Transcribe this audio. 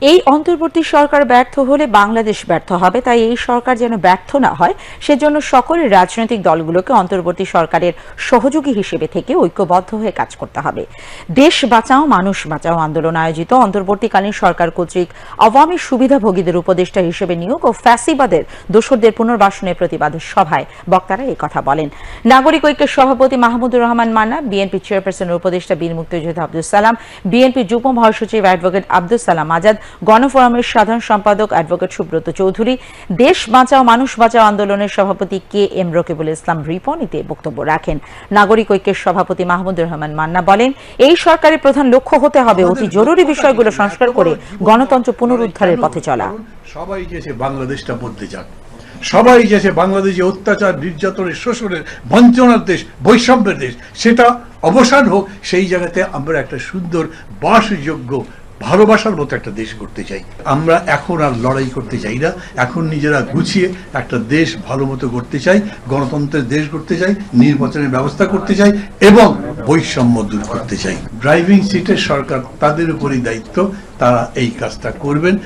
এই অন্তর্বর্তী সরকার ব্যর্থ হলে বাংলাদেশ ব্যর্থ হবে, তাই এই সরকার যেন ব্যর্থ না হয়, সেজন্য সকল রাজনৈতিক দলগুলোকে অন্তর্বর্তী সরকারের সহযোগী হিসেবে থেকে ঐক্যবদ্ধ হয়ে কাজ করতে হবে। দেশ বাঁচাও, মানুষ বাঁচাও আন্দোলন আয়োজিত। অন্তর্বর্তীকালীন সরকার কর্তৃক আওয়ামী সুবিধাভোগীদের উপদেষ্টা হিসেবে নিয়োগ ও ফ্যাসিবাদের দোসরদের পুনর্বাসনের প্রতিবাদ সভায় বক্তারা এই কথা বলেন। নাগরিক ঐক্যের সভাপতি মাহমুদুর রহমান মান্না, বিএনপি চেয়ারপারসনের উপদেষ্টা বীর মুক্তিযোদ্ধা আব্দুল সালাম, বিএনপি যুগ্ম মহাসচিব অ্যাডভোকেট আব্দুল সালাম আজাদ, গণফোরামের সাধারণ সম্পাদক অ্যাডভোকেট সুব্রত চৌধুরী, দেশ বাঁচাও, মানুষ বাঁচাও আন্দোলনের সভাপতি কে এম রকিবুল ইসলাম রিপনিতে বক্তব্য রাখেন। নাগরিক ঐক্যের সভাপতি মাহমুদুর রহমান মান্না বলেন, এই সরকারের প্রধান লক্ষ্য হতে হবে অতি জরুরি বিষয়গুলো সংস্কার করে গণতন্ত্র পুনরুদ্ধারের পথে চলা। সবাই গেছে বাংলাদেশটা বদলে যাক। সবাই গেছে বাংলাদেশে অত্যাচার, নির্যাতনের শোষণের বঞ্চনার দেশ, বৈষম্যের দেশ, সেটা অবসান হোক, সেই জায়গাতে আমরা একটা সুন্দর বাসযোগ্য, ভালোবাসার মতো একটা দেশ করতে চাই। আমরা এখন আর লড়াই করতে চাই না। এখন নিজেরা গুছিয়ে একটা দেশ ভালো মতো করতে চাই, গণতন্ত্রের দেশ করতে চাই, নির্বাচনের ব্যবস্থা করতে চাই, এবং বৈষম্য দূর করতে চাই। ড্রাইভিং সিটের সরকার তাদের উপরই দায়িত্ব, তারা এই কাজটা করবেন।